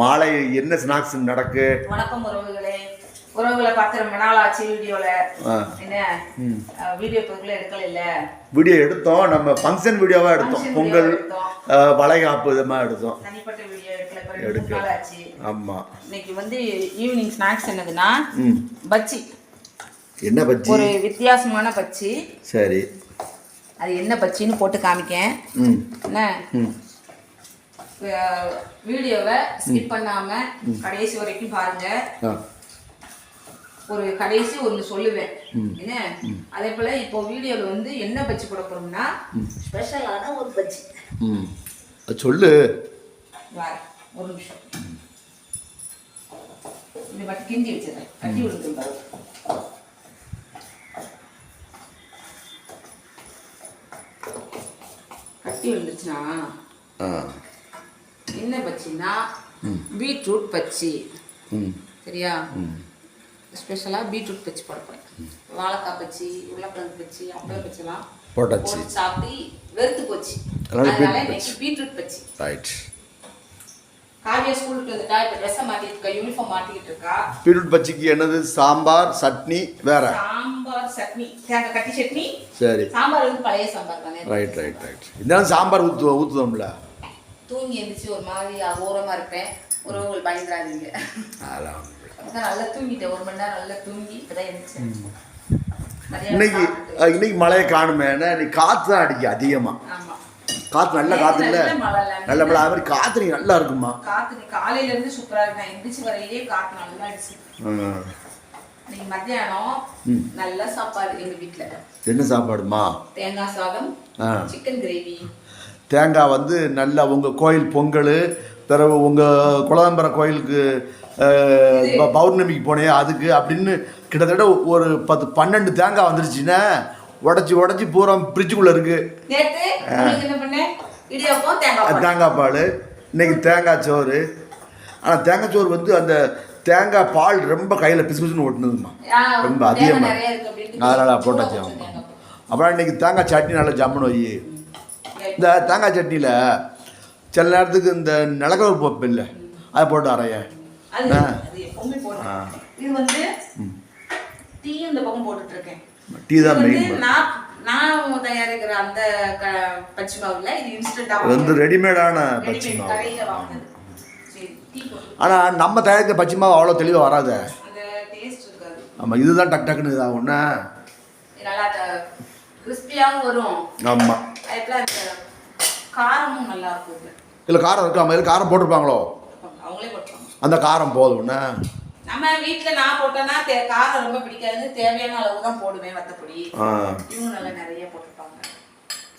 மாலை என்ன ஸ்நாக்ஸ் நடக்கு? வணக்கம் உறவுகளே. உறவுகளை பார்த்து ரொம்ப நாள் ஆச்சு வீடியோல. என்ன வீடியோ பொருட்களை எடுக்கல இல்ல? வீடியோ எடுத்தோம். நம்ம ஃபங்க்ஷன் வீடியோவாக எடுத்தோம். பொங்கல் வளைகாப்பு இது மாதிரி எடுத்தோம். தனிப்பட்ட வீடியோ எடுக்கல. எடுக்க. ஆச்சு ஆமாம் இன்னைக்கு வந்து ஈவினிங் ஸ்நாக்ஸ் என்னதுன்னா பச்சி என்ன பஜ்ஜி? ஒரு வித்தியாசமான பச்சி சரி. அது என்ன பச்சின்னு போட்டு காமிக்கேன். என்ன? வீடியோவை ஸ்கிப் பண்ணாம கடைசி வரைக்கும் பாருங்க. ஒரு கடைசி ஒன்று சொல்லுவேன். என்ன? அதே போல இப்போ வீடியோல வந்து என்ன பச்சி போட போறோம்னா ஸ்பெஷலான ஒரு அது சொல்லு. வார ஒரு நிமிஷம். இது மட்டும் கிண்டி வச்சிடறேன். கட்டி விடுங்க. பாரு கட்டி விழுந்துச்சுன்னா ஆ. என்ன பச்சின்னா பீட்ரூட் பச்சி சரியா? ஸ்பெஷலாக பீட்ரூட் பச்சி போட போறேன் வாழைக்காய் பச்சி உருளைக்கிழங்கு பச்சி அப்பளம் பச்சிலாம் போட்டாச்சு. போட்டு சாப்பிட்டு வெறுத்து போச்சு. அதனால இன்னைக்கு பீட்ரூட் பச்சி ரைட் காவியா ஸ்கூலுக்கு வந்துட்டா இப்போ ட்ரெஸ்ஸை மாட்டிட்டு இருக்கா யூனிஃபார்ம் மாட்டிக்கிட்டு இருக்கா? பீட்ரூட் பஜ்ஜிக்கு என்னது? சாம்பார் சட்னி வேற? சாம்பார் சட்னி. தேங்காய் கட்டி சட்னி. சரி. சாம்பார் வந்து பழைய சாம்பார் தானே? ரைட் ரைட் ரைட் இருந்தாலும் சாம்பார் ஊற்று ஊற்றுதோம்ல தூங்கி எழுந்திரிச்சு ஒரு மாதிரி அகோரமா இருப்பேன் உறவுகள் பயந்துடாதீங்க. அப்பதான் நல்லா தூங்கிட்டேன். ஒரு மணி நேரம் நல்லா தூங்கி இப்பதான் எழுந்திரிச்சேன் இன்னைக்கு இன்னைக்கு மழையை காணுமே. இன்னைக்கு காற்று தான் அடிக்கு அதிகமாக ஆமா. காற்று நல்ல காற்று இல்லை. நல்ல மழை. அது மாதிரி காற்று நீ நல்லா இருக்குமா? காத்து நீ காலையில இருந்து சூப்பரா இருக்கு. நான் எந்திரிச்சு வரையிலே காத்து நல்லா அடிச்சு. மத்தியானம் நல்ல சாப்பாடு எங்க வீட்ல. என்ன சாப்பாடுமா? தேங்காய் சாதம் சிக்கன் கிரேவி தேங்காய் வந்து நல்லா உங்கள் கோயில் பொங்கல் பிறகு உங்கள் குலதம்பர கோயிலுக்கு பௌர்ணமிக்கு போனே அதுக்கு அப்படின்னு கிட்டத்தட்ட ஒரு பத்து பன்னெண்டு தேங்காய் வந்துருச்சுன்னா உடச்சி உடச்சி பூரா ஃப்ரிட்ஜுக்குள்ளே இருக்குது தேங்காய் பால். இன்னைக்கு தேங்காய் சோறு. ஆனால் தேங்காய் சோறு வந்து அந்த தேங்காய் பால் ரொம்ப கையில் பிசு பிசுன்னு ஒட்டுனதுமா ஆ, ரொம்ப அதிகமாக அதனால் போட்டாச்சு ஆமாம். அப்புறம் இன்னைக்கு தேங்காய் சட்னி நல்லா ஜம்முன்னு வை. இந்த தேங்காய் சட்னியில் சில நேரத்துக்கு இந்த நிலக்கடலை பப்பு இல்லை அதை போட்டு அரைய டீ தான் மெயின் வந்து நான் நான் தயாரிக்கிற அந்த க- பச்சை மாவுல இது இன்ஸ்டன்டா இது வந்து ரெடிமேடான பச்சை ரெடிமேட் மாவு ஆனால் நம்ம தயாரிக்கிற பச்சை மாவு அவ்வளோ தெளிவாக வராது. ஆமாம் இதுதான் டக் டக்குன்னு இதாக ஒன்று நல்லா கிறிஸ்பியாகவும் வரும். ஆமாம் காரமும் நல்லா இருக்கும். இல்லை காரம் இருக்காம இது காரம் போட்டிருப்பாங்களோ? அவங்களே போட்டுருவாங்க. அந்த காரம் போதும் என்ன? நம்ம வீட்ல நான் போட்டேன்னா காரம் ரொம்ப பிடிக்காது. தேவையான அளவு தான் போடுவேன் வத்தப்பொடி. ஆ. இவங்க நல்லா நிறைய போட்டிருப்பாங்க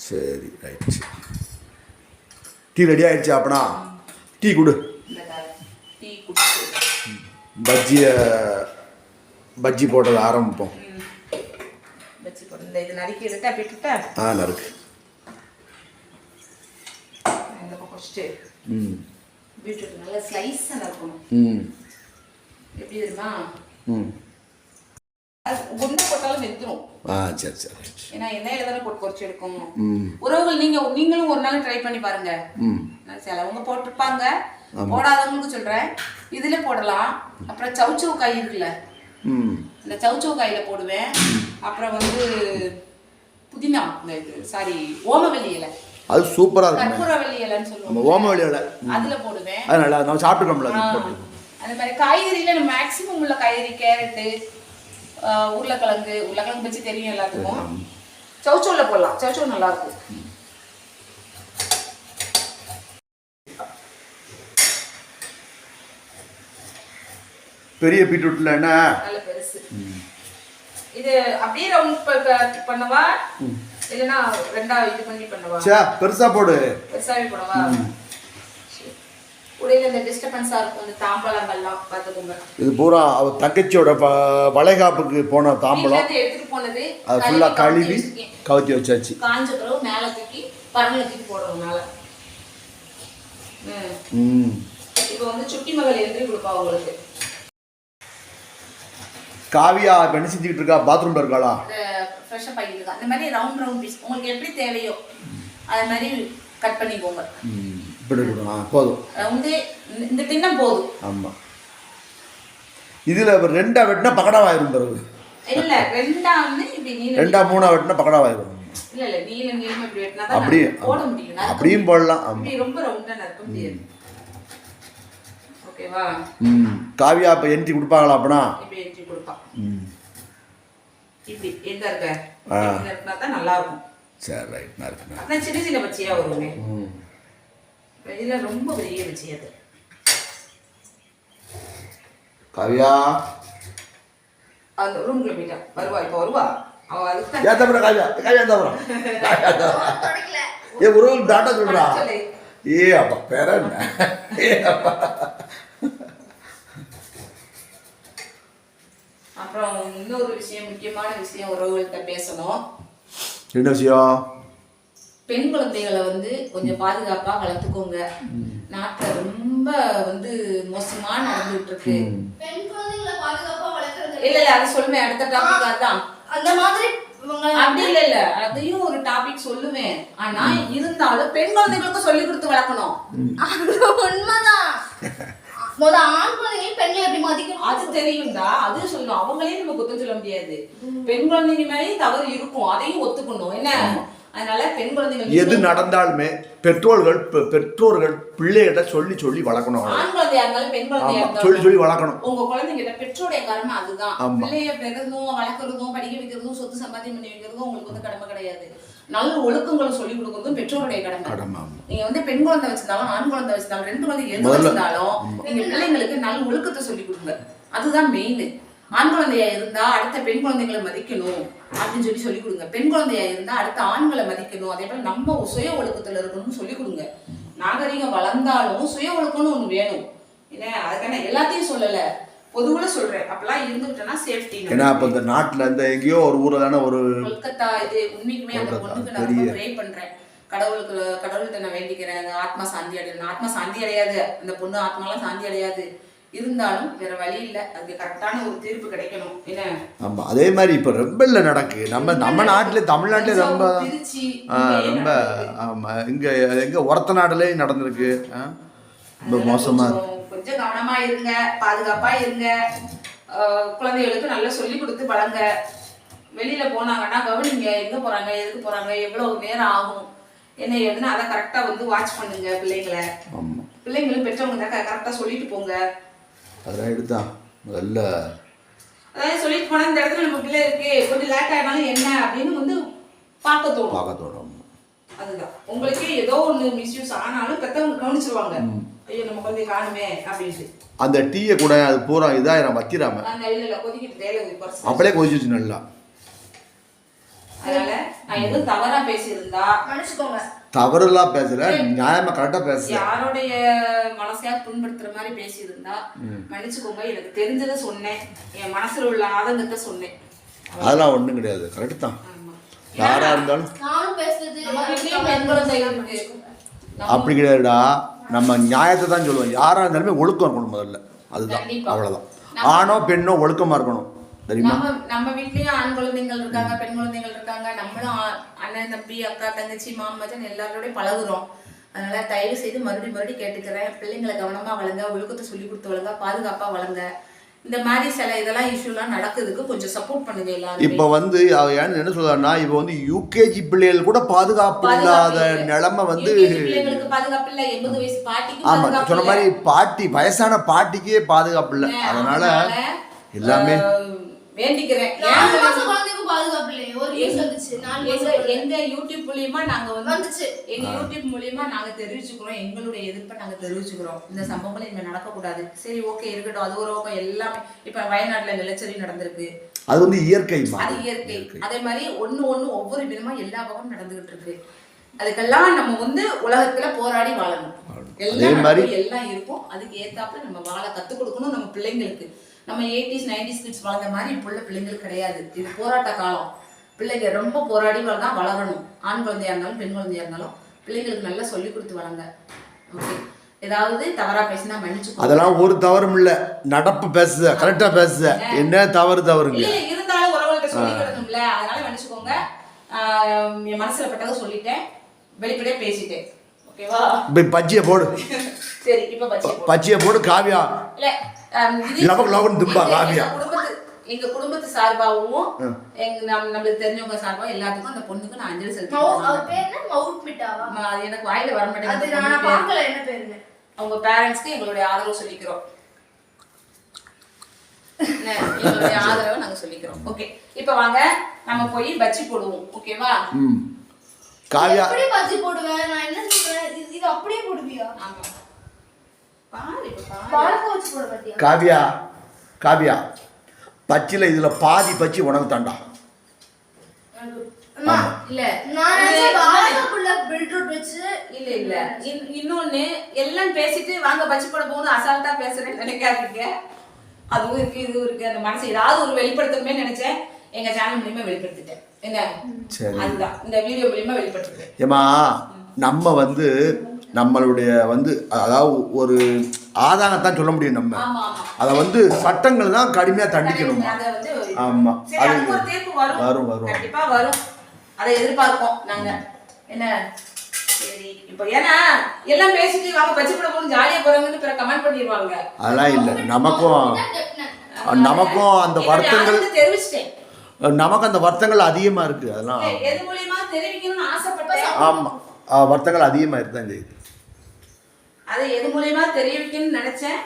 சரி ரைட் டீ ரெடி ஆயிடுச்சு அப்பனா? டீ கொடு. பஜ்ஜியை பஜ்ஜி போட்டது ஆரம்பிப்போம். ம். வச்சு போடு இந்த இது நறுக்கி எடுத்து அப்படி விட்டுட்டா ஆ நறுக்கு ம். பீட்ரூட் நல்லா ஸ்லைஸாக இருக்கணும் ம். எப்படி தெரியுமா? ஒன்று போட்டாலும் வெந்துடும் ஆ சரி சரி ஏன்னா எண்ணெயில தானே போட்டு பொரிச்சு எடுக்கும். உறவுகள் நீங்க நீங்களும் ஒரு நாள் ட்ரை பண்ணி பாருங்க. சிலவங்க போட்டிருப்பாங்க. போடாதவங்களுக்கு சொல்றேன். இதுல போடலாம். அப்புறம் சவுச்சவு காய் இருக்குல்ல? இந்த சவுச்சவு காயில போடுவேன். அப்புறம் வந்து புதினா இந்த சாரி இலை. அது சூப்பராக இருக்கும். நம்ம ஓமவழி இலை. அதுல போடுவேன். அது நல்லா நம்ம சாப்பிட்டுருக்கோம்ல ஆ, அது போட்டு. அந்த மாதிரி காய்கறியில நம்ம மேக்ஸிமம் உள்ள காய்கறி கேரட்டு உருளைக்கிழங்கு உருளைக்கிழங்கு பச்சி தெரியும் எல்லாத்துக்கும். சவுச்சோல போடலாம். சவுச்சோ நல்லா இருக்கும் பெரிய பீட்ரூட்டில் என்ன? நல்ல பெருசு. இது அப்படியே ரவுண்ட் பண்ணவா? இல்லைன்னா ரெண்டா இது பண்ணி பண்ணவா. சே பெருசாக போடு. பெருசாவே போடவா. உடையில இந்த டிஸ்டர்பன்ஸா இருக்கும் இந்த தாம்பழங்கள்லாம் பார்த்துக்கோங்க. இது பூரா அவ தங்கச்சியோட வளைகாப்புக்கு போன தாம்பலம். எடுத்துட்டு போனது அது ஃபுல்லாக கழுவி. கவுத்தி வச்சாச்சு. காஞ்ச பிறகு மேல தூக்கி பரல தூக்கி போடுறோம் மேல. ம். ம். இப்போ வந்து சுட்டி மகள் எழுதி கொடுப்பா உங்களுக்கு. காவியா இப்போ என்ன செஞ்சுக்கிட்டு இருக்கா? பாத்ரூம்ல இருக்காளா? ஃப்ரெஷ்ஷாக பண்ணிட்டு அந்த மாதிரி ரவுண்ட் ரவுண்ட் பீஸ் உங்களுக்கு எப்படி தேவையோ அது மாதிரி கட் பண்ணிக்கோங்க இப்படி இருக்கணும் போதும். வந்து இந்த- தின்னம் போதும். ஆமாம் இதில் ரெண்டா வெட்டினா பக்கடாவாயிரும் பிறகு. இல்ல ரெண்டா வந்து இப்படி நீல ரெண்டா மூணா வெட்டினா பக்கடாவாயிரும். இல்ல இல்ல நீல நீளமா இப்படி வெட்டினா அப்படியே போட முடியும். அப்படியும் போடலாம். இப்படி ரொம்ப ரவுண்டா நறுக்க முடியாது. ம். காவியா இப்போ என்ட்ரி கொடுப்பாங்களா அப்படின்னா எஞ்சி கொடுப்பான் ம். இப்படி எங்க இருக்க? நறுக்கினா தான் நல்லா இருக்கும் சரி ரைட் நான் இருக்குண்ணா அதான் சின்ன சின்ன பச்சியா வருமே. ம். இதுல ரொம்ப பெரிய பச்சி அது. காவியா? அந்த போயிட்டா. வருவா இப்போ வருவா? அவ அதுக்கு ஏன் தப்புறா காவியா? காவியா தப்புறா ஏ உறவு டாட்டா சொல்றா. ஏ அப்பா பேர என்ன? ஏ அப்பா அப்புறம் இன்னொரு விஷயம் முக்கியமான விஷயம் உறவுகள்கிட்ட பேசணும். என்ன விஷயம்? பெண் குழந்தைகளை வந்து கொஞ்சம் பாதுகாப்பா வளர்த்துக்கோங்க. நாட்டுல ரொம்ப வந்து மோசமா நடந்துட்டு இருக்கு பெண் குழந்தைகளை பாதுகாப்பா வளர்க்கறது இல்ல இல்ல அது சொல்லுவேன் அடுத்த டாபிக் அதான். அந்த மாதிரி அப்படி இல்ல இல்ல அதையும் ஒரு டாபிக் சொல்லுவேன். ஆனா இருந்தாலும் பெண் குழந்தைகளுக்கு சொல்லி கொடுத்து வளர்க்கணும். அது உண்மைதான். முத ஆண் குழந்தைங்களையும் பெண்களை எப்படி மதிக்கணும் அது தெரியும்டா. அது சொல்லணும். அவங்களையும் நம்ம குத்தம் சொல்ல முடியாது. பெண் குழந்தைங்க மேலேயும் தவறு இருக்கும். அதையும் ஒத்துக்கணும். என்ன? அதனால பெண் குழந்தைகள் எது நடந்தாலுமே பெற்றோர்கள் பெற்றோர்கள் பிள்ளைகிட்ட சொல்லி சொல்லி வளர்க்கணும். ஆண் குழந்தையா இருந்தாலும் பெண் குழந்தையா சொல்லி சொல்லி வளர்க்கணும். உங்க குழந்தைகிட்ட பெற்றோடைய கடமை அதுதான். பிள்ளைய பெறதும் வளர்க்கறதும் படிக்க வைக்கிறதும் சொத்து சம்பாத்தியம் பண்ணி வைக்கிறதும் உங்களுக்கு வந்து கடமை கிடையாது. நல்ல ஒழுக்கங்களை சொல்லி கொடுக்கறதும் பெற்றோருடைய கடமை. நீங்க வந்து பெண் குழந்தை வச்சிருந்தாலும் ஆண் குழந்தை வச்சிருந்தாலும் ரெண்டு குழந்தை எது வச்சிருந்தாலும் நீங்க பிள்ளைங்களுக்கு நல்ல ஒழுக்கத்தை சொல்லி கொடுங்க. அதுதான் மெயின் ஆண் குழந்தையா இருந்தா அடுத்த பெண் குழந்தைகளை மதிக்கணும் அப்படின்னு சொல்லி சொல்லி கொடுங்க. பெண் குழந்தையா இருந்தா அடுத்த ஆண்களை மதிக்கணும். அதே போல நம்ம சுய ஒழுக்கத்துல இருக்கணும்னு சொல்லி கொடுங்க. நாகரிகம் வளர்ந்தாலும் சுய ஒழுக்கம்னு ஒண்ணு வேணும். என்ன அதுக்கான எல்லாத்தையும் சொல்லல. பொதுவுல சொல்றேன். அப்பெல்லாம் இருந்துட்டேன்னா சேஃப்டி ஏன்னா இப்போ இந்த நாட்டில் இந்த எங்கேயோ ஒரு ஊரில் தானே ஒரு கொல்கத்தா இது உண்மைக்குமே அந்த பொண்ணுக்கு நான் ரொம்ப ப்ரே பண்றேன். கடவுளுக்கு கடவுள்கிட்ட நான் வேண்டிக்கிறேன். அந்த ஆத்மா சாந்தி அடையணும். ஆத்மா சாந்தி அடையாது. அந்த பொண்ணு ஆத்மாலாம் சாந்தி அடையாது. இருந்தாலும் வேற வழி இல்ல. அதுக்கு கரெக்டான ஒரு தீர்ப்பு கிடைக்கணும். என்ன? ஆமாம் அதே மாதிரி இப்போ ரொம்ப இல்லை நடக்கு. நம்ம நம்ம நாட்டில் தமிழ்நாட்டிலே ரொம்ப ரொம்ப ஆமாம் இங்கே எங்கே ஒரத்த நாடுலேயும் நடந்திருக்கு. ரொம்ப மோசமாக கொஞ்சம் கவனமா இருங்க பாதுகாப்பா இருங்க. குழந்தைகளுக்கு நல்லா சொல்லி கொடுத்து வளங்க. வெளியில போனாங்கன்னா கவனிங்க எங்க போறாங்க எதுக்கு போறாங்க எவ்வளவு நேரம் ஆகும் என்ன ஏதுன்னு அதை கரெக்டா வந்து வாட்ச் பண்ணுங்க பிள்ளைங்களை. பிள்ளைங்களும் பெற்றவங்க தான் கரெக்டா சொல்லிட்டு போங்க. அதெல்லாம் எடுத்தான். முதல்ல அதாவது சொல்லிட்டு போனா இந்த இடத்துல நம்ம பிள்ளை இருக்கு கொஞ்சம் லேட் ஆனாலும் என்ன அப்படின்னு வந்து பார்க்க தோணும். பார்க்க தோணும். அதுதான். உங்களுக்கே ஏதோ ஒண்ணு மிஸ்யூஸ் ஆனாலும் பெத்தவங்க கவனிச்சிருவாங்க. ஐயோ நம்ம குழந்தைய காணுமே அப்படின்ட்டு அந்த டீயை கூட அது பூரா வத்திராம. கொதிக்கிட்டு தேயிலை குறைச்சு அப்படியே கொதிச்சிச்சு நல்லா. அதனால நான் எதுவும் தவறா பேசியிருந்தா மன்னிச்சுக்கோங்க. தவறுலாம் பேசல நியாயமா கரெக்டாக பேசல. யாரோடைய மனசையா புண்படுத்துற மாதிரி பேசியிருந்தா மன்னிச்சுக்கோங்க எனக்கு தெரிஞ்சதை சொன்னேன். என் மனசுல உள்ள ஆதங்கத்தை சொன்னேன். அதெல்லாம் ஒன்றும் கிடையாது. கரெக்டு தான். ஆமா. யாராக இருந்தாலும் நானும் பேசுறது அப்படி கிடையாதுடா. நம்ம நியாயத்தை தான் சொல்லுவோம். யாராக இருந்தாலுமே ஒழுக்கம் இருக்கணும் முதல்ல. அதுதான். அவ்வளோதான் ஆணோ பெண்ணோ ஒழுக்கமாக இருக்கணும். தெரியுமா? நம்ம வீட்லயும் ஆண் குழந்தைகள் இருக்காங்க பெண் குழந்தைகள் இருக்காங்க. நம்மளும் அண்ணன் தம்பி அக்கா தங்கச்சி மாமன் எல்லாரோடய பழகுறோம். அதனால தயவு செய்து மறுபடியும் மறுபடியும் கேட்டுக்கிறேன். பிள்ளைங்களை கவனமா வளங்க ஒழுக்கத்தை சொல்லி கொடுத்து வளங்க பாதுகாப்பா வளங்க இந்த மாதிரி சில இதெல்லாம் இஷ்யூலாம் நடக்குதுக்கு கொஞ்சம் சப்போர்ட் பண்ணுங்க எல்லாரும். இப்போ வந்து அவ என்ன சொல்றாருன்னா இப்போ வந்து யூகேஜி பிள்ளைகள் கூட பாதுகாப்பு இல்லாத நிலைமை வந்து பிள்ளைங்களுக்கு பாதுகாப்பு இல்ல. எண்பது வயசு பாட்டிக்கு ஆமா சொன்ன. மாதிரி பாட்டி வயசான பாட்டிக்கே பாதுகாப்பு இல்லை. அதனால எல்லாமே வேண்டிக்கிறேன். பாதுகாப்பு இல்லையே. ஒரு நியூஸ் வந்துச்சு. நாலு எங்க யூடியூப் மூலியமா நாங்க வந்து வந்துச்சு. எங்க யூடியூப் மூலியமா நாங்க தெரிவிச்சுக்கிறோம். எங்களுடைய எதிர்ப்பை நாங்க தெரிவிச்சுக்கிறோம். இந்த சம்பவங்கள் இனிமே நடக்கக்கூடாது. சரி ஓகே இருக்கட்டும். அது ஒரு பக்கம் எல்லாமே இப்ப வயநாட்டுல நிலச்சரி நடந்திருக்கு. அது வந்து இயற்கைமா அது இயற்கை. அதே மாதிரி ஒண்ணு ஒண்ணு ஒவ்வொரு விதமா எல்லா பக்கமும் நடந்துகிட்டு இருக்கு. அதுக்கெல்லாம் நம்ம வந்து உலகத்துல போராடி வாழணும். எல்லாம் எல்லாம் இருக்கும். அதுக்கு ஏத்தாப்புல நம்ம வாழ கத்துக் கொடுக்கணும் நம்ம பிள்ளைங்களுக்கு. நம்ம எயிட்டிஸ் நைன்டிஸ் கிட்ஸ் வளர்ந்த மாதிரி இப்போ உள்ள பிள்ளைங்களுக்கு கிடையாது. இது போராட்ட காலம். பிள்ளைங்க ரொம்ப போராடி தான் வளரணும். ஆண் குழந்தையா இருந்தாலும் பெண் குழந்தையா இருந்தாலும் பிள்ளைங்களுக்கு நல்லா சொல்லி கொடுத்து வளங்க ஓகே ஏதாவது தவறா பேசினா மன்னிச்சுக்கோ அதெல்லாம் ஒரு தவறும் இல்லை. நடப்பு பேசுத கரெக்டா பேசுத என்ன தவறு தவறுங்க. இல்ல இருந்தாலும் உறவுகள்கிட்ட சொல்லிக்கிடணும்ல அதனால மன்னிச்சுக்கோங்க. என் மனசுல பட்டதை சொல்லிட்டேன். வெளிப்படையா பேசிட்டேன். ஓகே ஓகேவா பஜ்ஜியை போடு. சரி இப்போ பஜ்ஜியை போடு காவியா. இல்ல. லவக்னு திம்பா, எங்க- குடும்பத்து சார்பாகவும். எங்க நம்ம நம்மளுக்கு தெரிஞ்சவங்க சார்பாகவும் எல்லாத்துக்கும் அந்த பொண்ணுக்கு நான் அஞ்சலி மவு- செலுத்தி அவர் பேர் என்ன? மவுட் மிட்டாவா அது எனக்கு வாயில வர அது மாட்டேங்குது அவங்க பேரண்ட்ஸ்க்கு எங்களுடைய ஆதரவு சொல்லிக்கிறோம். எங்களுடைய ஆதரவை நாங்க சொல்லிக்கிறோம். ஓகே இப்போ வாங்க நம்ம போய் பச்சி போடுவோம். ஓகேவா காவியா எப்படி பஜ்ஜி போடுவேன் நான் என்ன சொல்றேன்? இது இது அப்படியே போடுவியா? ஆமா பாரு இப்ப பாரு பழக்க வச்சு போட மாட்டியா காவியா காவியா பச்சில இதுல பாதி பச்சி உனக்கு தாண்டா அம்மா, இல்ல. நான் இது- நினைச்சேன் வாழைக்குள்ள பீட்ரூட் வச்சு இல்ல இல்ல. இன்- இன்னொன்னு எல்லாம் பேசிட்டு வாங்க பச்சி போட போகணும் அசால்ட்டா பேசுறேன்னு நினைக்காதீங்க. அதுவும் இருக்கு இதுவும் இருக்கு. அந்த மனசு ஏதாவது ஒரு வெளிப்படுத்தணுமே நினைச்சேன். எங்க சேனல் மூலியமா வெளிப்படுத்திட்டேன். என்ன? சரி. அதுதான். இந்த வீடியோ மூலியமா வெளிப்படுத்திட்டேன். ஏமா நம்ம வந்து நம்மளுடைய வந்து அதாவது ஒரு ஆதாரத்தான் சொல்ல முடியும் நம்ம. அதை வந்து சட்டங்கள் தான் கடுமையா தண்டிக்கணுமா? அதை வந்து ஒரு- ஆமா. சரி, அது வரும். வரும், வரும். அதை எதிர்பார்ப்போம் நாங்க. என்ன? அதெல்லாம் இல்லை. நமக்கும் நமக்கும் அந்த வருத்தங்கள் நமக்கு அந்த வருத்தங்கள் அதிகமா இருக்கு. அதெல்லாம் இல்ல, எது மூலியமா தெரிவிக்கணும்னு ஆசைப்பட்டேன். ஆமா. ஆ, வருத்தங்கள் அதிகமா இருக்குதான் செய்யுது. அதை எது மூலியமா தெரிவிக்கணும்னு நினைச்சேன்.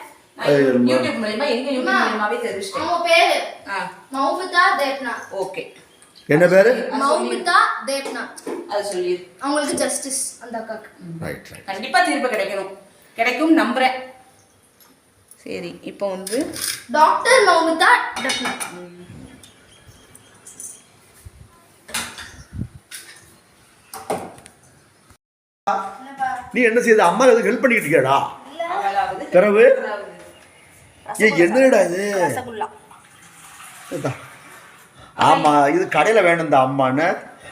யூடியூப் மூலியமா எங்க யூடியூப் மூலியமாவே தெரிவிச்சிட்டேன். அவங்க பேரு? ஆ. மௌமிதா தேப்னா. ஓகே. என்ன பேரு? மௌமிதா தேப்னா. அது சொல்லிடு அவங்களுக்கு ஜஸ்டிஸ் அந்த அக்காக்கு. ரைட் ரைட் கண்டிப்பா தீர்ப்பு கிடைக்கணும். கிடைக்கும் நம்புறேன். சரி இப்போ வந்து டாக்டர் மௌமிதா டெப்னா நீ என்ன செய்யுது அம்மா எதுவும் ஹெல்ப் பண்ணிக்கிட்டு இருக்கியாடா பிறகு? ஏ என்னடா இது ரசகுல்லா இதா. ஆமா இது கடையில வேணும் இந்த அம்மான்னு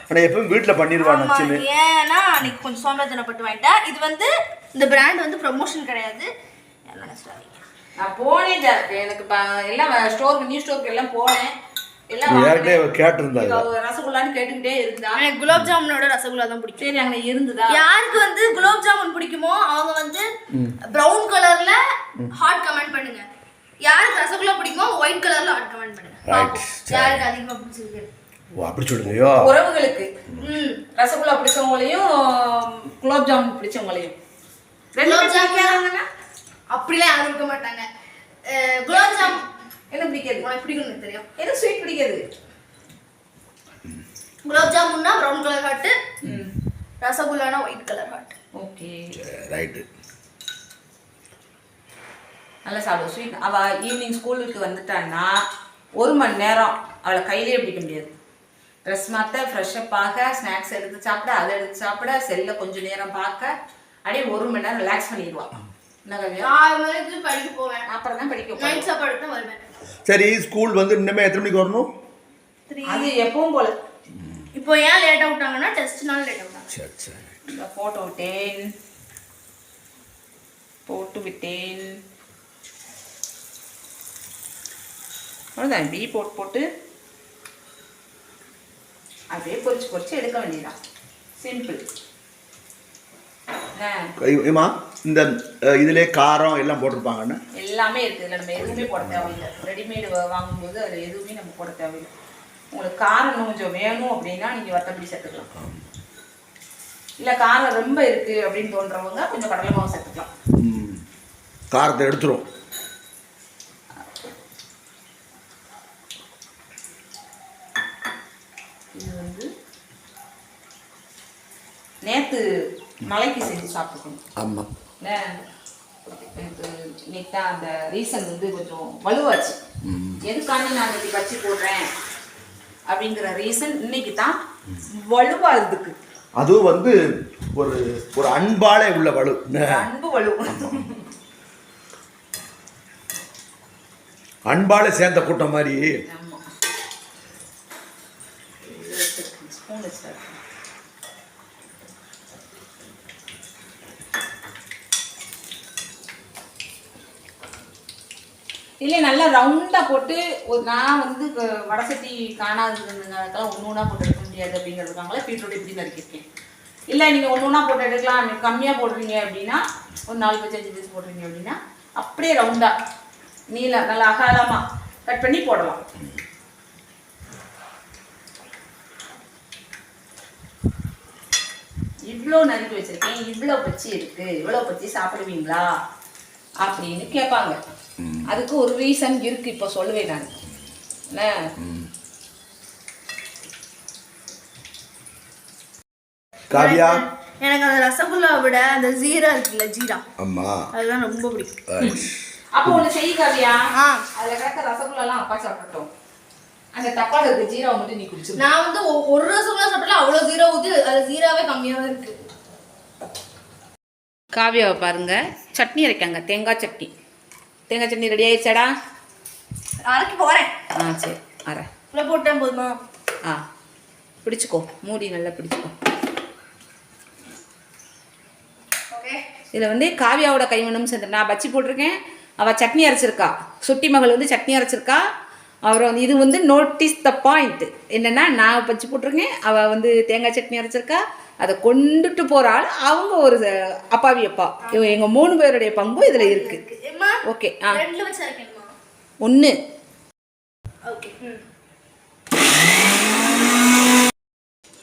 ஆனா எப்பவும் வீட்டுல பண்ணிடுவா நச்சுன்னு ஏன்னா அன்னைக்கு கொஞ்சம் சோம்பேத்தனப்பட்டு வாங்கிட்டேன் இது வந்து இந்த பிராண்ட் வந்து ப்ரமோஷன் கிடையாது. நான் போனேன் எனக்கு எல்லாம் ஸ்டோருக்கு நியூ ஸ்டோருக்கு எல்லாம் போனேன். ஏற்கனவே ரசகுல்லான்னு கேட்டுக்கிட்டே இருந்தா. எனக்கு குலோப் ஜாமுனோட ரசகுல்லா தான் பிடிக்கும். சரி அங்க இருந்துதா? யாருக்கு வந்து குலோப் ஜாமுன் பிடிக்குமோ அவங்க வந்து பிரவுன் கலர்ல ஹாட் கமெண்ட் பண்ணுங்க. யாருக்கு ரசகுல்லா பிடிக்குமோ ஒயிட் கலர்ல ஹாட் கமெண்ட் பண்ணுங்க. யாருக்கு அதிகமா பிடிச்சிருக்கு? ஓ அப்படி சொல்லுங்கயோ உறவுகளுக்கு. ம். ரசகுல்லா பிடிச்சவங்களையும் குலோப் ஜாமுன் பிடிச்சவங்களையும். குலோப் ஜாமுன் அப்படிலாம் யாரும் இருக்க மாட்டாங்க. குலோப் ஜாம் என்ன பிடிக்காது? உனக்கு பிடிக்கும் தெரியும். எனக்கு ஸ்வீட் பிடிக்காது? குலோப் ஜாமுன்னா ப்ரௌன் கலர் ஹாட் ரசகுல்லானா ஒயிட் கலர் ஹாட் ஓகே. ரைட்டு நல்லா சாப்பிடுவோம் ஸ்வீட் அவ ஈவினிங் ஸ்கூல் விட்டு வந்துட்டான்னா ஒரு மணி நேரம் அவளை கையிலே பிடிக்க முடியாது. ட்ரெஸ் மாற்ற ஃப்ரெஷ்அப் ஆக ஸ்நாக்ஸ் எடுத்து சாப்பிட அதை எடுத்து சாப்பிட செல்லை கொஞ்சம் நேரம் பார்க்க அப்படியே ஒரு மணி நேரம் ரிலாக்ஸ் பண்ணிடுவான் என்ன கவியா? ஆறு மணிக்கு படிக்க போவேன். அப்புறம் தான் படிக்க. நைட் சாப்பாடு தான் வருவேன். சரி ஸ்கூல் வந்து இன்னுமே எத்தனை மணிக்கு வரணும்? அது எப்பவும் போல. இப்போ ஏன் லேட் அவுட்டாங்கன்னா டெஸ்ட்னால லேட் அவுட்டாங்க சரி சரி. இந்த போட்டு விட்டேன். போட்டு விட்டேன். அவ்வளோதான் இப்படி போட்டு போட்டு. அப்படியே பொரிச்சு பொரிச்சு எடுக்க வேண்டியதான் சிம்பிள் ஏமா இந்த அஹ், இதுலயே காரம் எல்லாம் போட்டிருப்பாங்கன்னு? எல்லாமே இருக்குது இதில் நம்ம எதுவுமே போட தேவையில்லை. ரெடிமேடு வாங்கும்போது அதில் எதுவுமே நம்ம போட தேவையில்லை. உங்களுக்கு காரம் கொஞ்சம் வேணும் அப்படின்னா நீங்கள் வத்தப்படி சேர்த்துக்கலாம். இல்லை காரம் ரொம்ப இருக்குது அப்படின்னு தோன்றவங்க கொஞ்சம் கடலை மாவு சேர்த்துக்கலாம். ம். காரத்தை எடுத்துரும். இது வந்து நேத்து மலைக்கு செஞ்சு சாப்பிட்டுக்கணும். ஆமாம்? எனக்கு இன்னைக்கு தான் அந்த ரீசன் வந்து கொஞ்சம் வலுவாச்சு. எதுக்காண்டி நான் இன்னைக்கு வச்சு போடுறேன்? அப்படிங்கிற ரீசன் இன்னைக்கு தான் வலுவா இருக்கு அதுவும் வந்து ஒரு ஒரு அன்பாலே உள்ள வலு. அன்பு வலு. அன்பாலே சேர்ந்த கூட்டம் மாதிரி ஆமா ஸ்பூன் வச்சு இல்லை நல்லா ரவுண்டாக போட்டு ஒரு நான் வந்து வடசட்டி வடை சட்டி ஒன்று ஒன்றா போட்டு எடுக்க முடியாது அப்படிங்கிறதுக்காங்களே பீட்ரூட் இப்படி நறுக்கியிருக்கேன். இல்லை நீங்கள் ஒன்று ஒன்றா போட்டு எடுக்கலாம். நீங்கள் கம்மியாக போடுறீங்க அப்படின்னா ஒரு நாலு பஞ்சு அஞ்சு பீஸ் போடுறீங்க அப்படின்னா அப்படியே ரவுண்டாக நீளம் நல்லா அகாலமாக கட் பண்ணி போடலாம். இவ்வளோ நறுக்கி வச்சுருக்கேன். இவ்வளோ பச்சி இருக்குது இவ்வளோ பச்சி சாப்பிடுவீங்களா? அப்படின்னு கேட்பாங்க. அதுக்கு ஒரு ரீசன் இருக்கு இப்போ சொல்லுவேன் நான். காவியா? எனக்கு அந்த ரசகுல்லாவை விட அந்த ஜீரா இருக்குல்ல ஜீரா. ஆமா அதுதான் ரொம்ப பிடிக்கும். அப்போ ஒன்று செய் காவியா. ஆ. அதில் கிடக்க ரசகுல்லாலாம் அப்பா சாப்பிட்டோம் அந்த தப்பால இருக்க ஜீராவை மட்டும் நீ குடிச்சு நான் வந்து ஒரு ரசகுல்லா சாப்பிட்டாலும் அவ்வளோ ஜீரா ஊற்றி அது ஜீராவே கம்மியாக தான் இருக்கு. காவியாவை பாருங்க. சட்னி அரைக்காங்க தேங்காய் சட்னி. தேங்காய் சட்னி ரெடி ஆயிடுச்சாடா? அரைக்கு போகிறேன் ஆ சரி அரை. இவ்வளோ போட்டேன் போதுமா? ஆ பிடிச்சிக்கோ. மூடி நல்லா பிடிச்சிக்கோ. இதில் வந்து காவியாவோட கைவண்ணம் சேர்ந்து நான் பச்சி போட்டிருக்கேன். அவள் சட்னி அரைச்சிருக்கா. சுட்டி மகள் வந்து சட்னி அரைச்சிருக்கா. அப்புறம் வந்து இது வந்து நோட்டீஸ் த பாயிண்ட் என்னென்னா நான் பச்சி போட்டிருக்கேன். அவள் வந்து தேங்காய் சட்னி அரைச்சிருக்கா. அதை கொண்டுட்டு போகிறாள் அவங்க ஒரு அப்பாவி அப்பா. எங்கள் மூணு பேருடைய பங்கும் இதில் இருக்குது ஓகே ஆ. ரெண்டுல வச்சு அரைக்கணுமா? ஒன்று ஓகே ம்.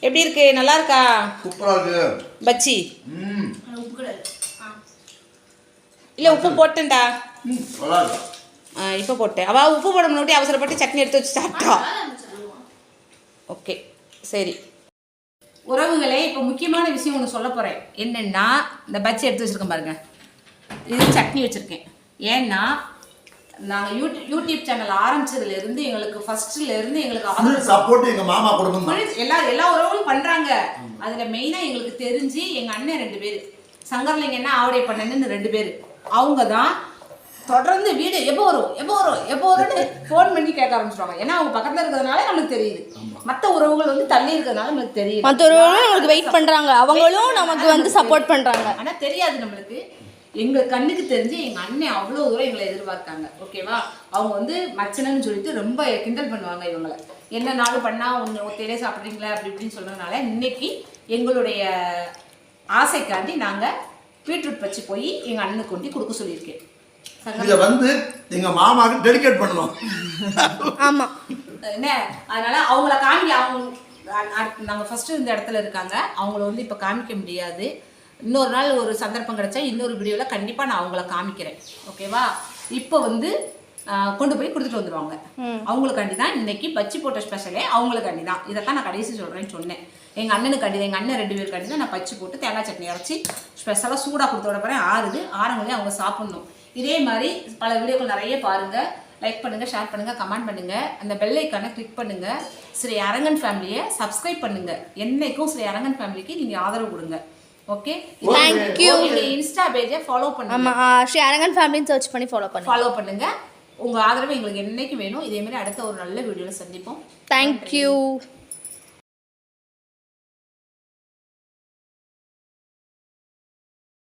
எப்படி இருக்கு? நல்லா இருக்கா? சூப்பரா இருக்கு. பச்சி. ம். உப்பு கிடையாது இல்லை. உப்பு போட்டேன்டா. ம், நல்லா இருக்கு. ஆ இப்போ போட்டேன். அவள் உப்பு போட முன்னாடி அவசரப்பட்டு சட்னி எடுத்து வச்சு சாப்பிட்டா. ஓகே சரி. உறவுகளே இப்போ முக்கியமான விஷயம் ஒன்று சொல்ல போகிறேன் என்னென்னா இந்த பஜ்ஜி எடுத்து வச்சுருக்கேன் பாருங்க. இது சட்னி வச்சுருக்கேன். ஏன்னா நாங்கள் யூடியூப் யூடியூப் சேனல் ஆரம்பிச்சதுலேருந்து எங்களுக்கு ஃபஸ்ட்டுலேருந்து எங்களுக்கு ஆதரவு சப்போர்ட் எங்க மாமா குடும்பம். எல்லா எல்லா உறவுகளும் பண்றாங்க. அதுல மெயினா எங்களுக்கு தெரிஞ்சு எங்க அண்ணன் ரெண்டு பேர். சங்கர்லிங்கன்னா ஆவடைய பண்ணன்னு ரெண்டு பேர். அவங்க தான் தொடர்ந்து வீடு எப்போ வரும் எப்போ வரும் எப்போ வரும்னு ஃபோன் பண்ணி கேட்க ஆரம்பிச்சிடுவாங்க ஏன்னா அவங்க பக்கத்துல இருக்கிறதுனால நம்மளுக்கு தெரியுது. மற்ற உறவுகள் வந்து தள்ளி இருக்கிறதுனால நம்மளுக்கு தெரியுது. மற்றவர்களும் நம்மளுக்கு வெயிட் பண்ணுறாங்க அவங்களும் நமக்கு வந்து சப்போர்ட் பண்ணுறாங்க ஆனா தெரியாது நம்மளுக்கு. எங்க கண்ணுக்கு தெரிஞ்சு எங்க அண்ணன் அவ்வளோ தூரம் எங்களை எதிர்பார்க்காங்க. ஓகேவா? அவங்க வந்து மச்சனன்னு சொல்லிட்டு ரொம்ப கிண்டல் பண்ணுவாங்க இவங்களை. என்ன நாளும் பண்ணா ஒன்று ஒத்தையிலே சாப்பிட்றீங்களா? அப்படி இப்படின்னு சொல்றதுனால இன்னைக்கு எங்களுடைய ஆசைக்காண்டி நாங்க பீட்ரூட் வச்சு போய் எங்க அண்ணனுக்கு கொண்டு கொடுக்க சொல்லியிருக்கேன். இதை வந்து எங்க மாமாவுக்கு டெடிகேட் பண்ணணும். ஆமாம் என்ன? அதனால அவங்கள காமிக்க அவங்க நாங்கள் ஃபர்ஸ்ட் இந்த இடத்துல இருக்காங்க. அவங்கள வந்து இப்போ காமிக்க முடியாது. இன்னொரு நாள் ஒரு சந்தர்ப்பம் கிடைச்சா இன்னொரு வீடியோவில் கண்டிப்பாக நான் அவங்கள காமிக்கிறேன். ஓகேவா இப்போ வந்து கொண்டு போய் கொடுத்துட்டு வந்துடுவாங்க அவங்களுக்காண்டி தான் இன்னைக்கு பச்சி போட்ட ஸ்பெஷலே அவங்களுக்காண்டி தான். இதைத்தான் நான் கடைசி சொல்கிறேன்னு சொன்னேன். எங்கள் அண்ணனுக்காண்டி தான் எங்கள் அண்ணன் ரெண்டு பேருக்காண்டி தான் நான் பச்சி போட்டு தேங்காய் சட்னி அரைச்சி ஸ்பெஷலாக சூடாக கொடுத்து விட ஆறுது. ஆறவங்களே அவங்க சாப்பிட்ணும். இதே மாதிரி பல வீடியோக்கள் நிறைய பாருங்கள் லைக் பண்ணுங்க ஷேர் பண்ணுங்க கமெண்ட் பண்ணுங்க. அந்த பெல் ஐக்கானை கிளிக் பண்ணுங்க. ஸ்ரீ அரங்கன் ஃபேமிலியை சப்ஸ்கிரைப் பண்ணுங்க. என்னைக்கும் ஸ்ரீ அரங்கன் ஃபேமிலிக்கு நீங்க ஆதரவு கொடுங்க. Okay Thank you. இன்ஸ்டா பேஜை ஃபாலோ பண்ணுங்க. ஆமாம் ஸ்ரீ அரங்கன் ஃபேமிலின்னு சர்ச் பண்ணி ஃபாலோ பண்ணுங்க. ஃபாலோ பண்ணுங்க. உங்க ஆதரவு எங்களுக்கு என்னைக்கு வேணும் இதே மாதிரி அடுத்த ஒரு நல்ல வீடியோல சந்திப்போம். தேங்க்யூ